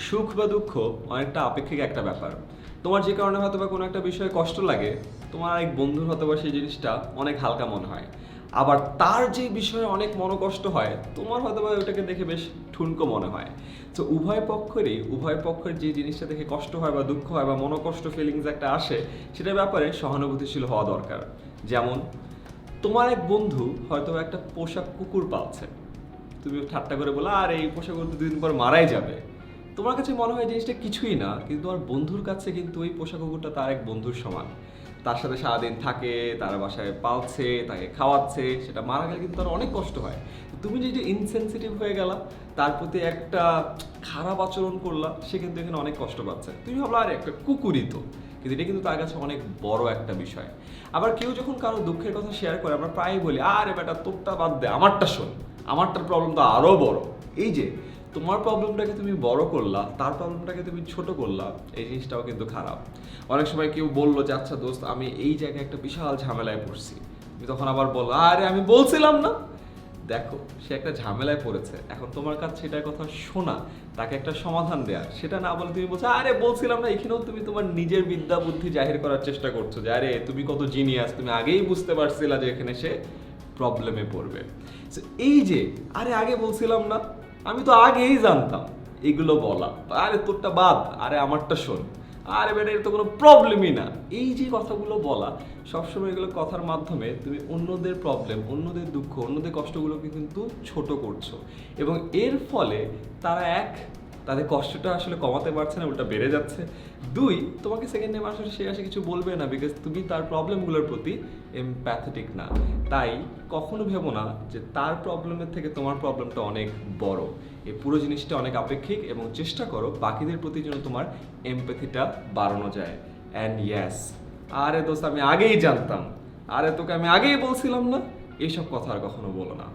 সুখ বা দুঃখ অনেকটা আপেক্ষিক একটা ব্যাপার। তোমার যে কারণে হয়তো বা কোনো একটা বিষয়ে কষ্ট লাগে, তোমার এক বন্ধুর হয়তো বা সেই জিনিসটা অনেক হালকা মনে হয়। আবার তার যে বিষয়ে অনেক মনোকষ্ট হয়, তোমার হয়তো বা ওটাকে দেখে বেশ ঠুনকো মনে হয়। তো উভয় পক্ষেরই, উভয় পক্ষের যে জিনিসটা দেখে কষ্ট হয় বা দুঃখ হয় বা মনোকষ্ট ফিলিংস একটা আসে, সেটার ব্যাপারে সহানুভূতিশীল হওয়া দরকার। যেমন, তোমার এক বন্ধু হয়তো একটা পোষা কুকুর পালছে। তুমি ঠাট্টা করে বলো আর, এই পোষা কুকুর দুদিন পর মারাই যাবে। তোমার কাছে মনে হয় জিনিসটা কিছুই না, কিন্তু তোমার বন্ধুর কাছে কিন্তু ওই পোষা কুকুরটা তার এক বন্ধুর সমান। তার সাথে সারাদিন থাকে, তার বাসায় পালছে, তাকে খাওয়াচ্ছে, সেটা মারা গেলে কিন্তু তার অনেক কষ্ট হয়। তুমি যে ইনসেনসিটিভ হয়ে গেলা, তার প্রতি একটা খারাপ আচরণ করলা, সে কিন্তু এখানে অনেক কষ্ট পাচ্ছে। তুমি ভাবলা, আর, একটা কুকুরই তো। কিন্তু এটা কিন্তু তার কাছে অনেক বড় একটা বিষয়। আবার কেউ যখন কারও দুঃখের কথা শেয়ার করে, আমরা প্রায়ই বলি, আরে বেটা তোরটা বাদ দে, আমারটা শোন, আমারটার প্রবলেম তো আরও বড়। এই যে তোমার প্রবলেমটাকে তুমি বড় করলা, তার প্রবলেমটাকে তুমি ছোট করলা, এই জিনিসটাও কিন্তু খারাপ। অনেক সময় কেউ বলল যে আচ্ছা দোস্ত, আমি এই জায়গায় একটা বিশাল ঝামেলায় পড়ছি। তুমি তখন আবার বলো আরে, আমি বলছিলাম না। দেখো, সে একটা ঝামেলায় পড়েছে। এখন তোমার কাছে সেটার কথা শোনা, তাকে একটা সমাধান দেয়া। সেটা না বলে তুমি বলছো, আরে, বলছিলাম না, এখানেও তুমি তোমার নিজের বিদ্যা বুদ্ধি জাহির করার চেষ্টা করছ যে, আরে, তুমি কত জিনিয়াস তুমি আগেই বুঝতে পারছিলা যে, এখানে সে প্রবলেমে পড়বে। এই যে, আরে, আগে বলছিলাম না। আমি তো আগেই জানতাম, এগুলো বলা। আরে তোরটা বাদ, আরে আমারটা শোন। আরে বেটা, এর তো কোনো প্রবলেমই না। এই যে কথাগুলো বলা, সবসময় এগুলো কথার মাধ্যমে তুমি অন্যদের প্রবলেম, অন্যদের দুঃখ, অন্যদের কষ্টগুলোকে কিন্তু ছোট করছ। এবং এর ফলে তারা এক তাদের কষ্টটা আসলে কমাতে পারছে না, উল্টা বেড়ে যাচ্ছে। দুই, তোমাকে সেকেন্ড টাইম আসলে সে আসে কিছু বলবে না বিকজ তুমি তার প্রবলেমগুলোর প্রতি এমপ্যাথেটিক না। তাই কখনো ভেবো না যে তার প্রবলেমের থেকে তোমার প্রবলেমটা অনেক বড়। এই পুরো জিনিসটা অনেক আপেক্ষিক এবং চেষ্টা করো বাকিদের প্রতি যেন তোমার এমপ্যাথিটা বাড়ানো যায়। অ্যান্ড ইয়াস আরে দোস্ত, আমি আগেই জানতাম। আরে তোকে আমি আগেই বলছিলাম না? এইসব কথা আর কখনো বলো না।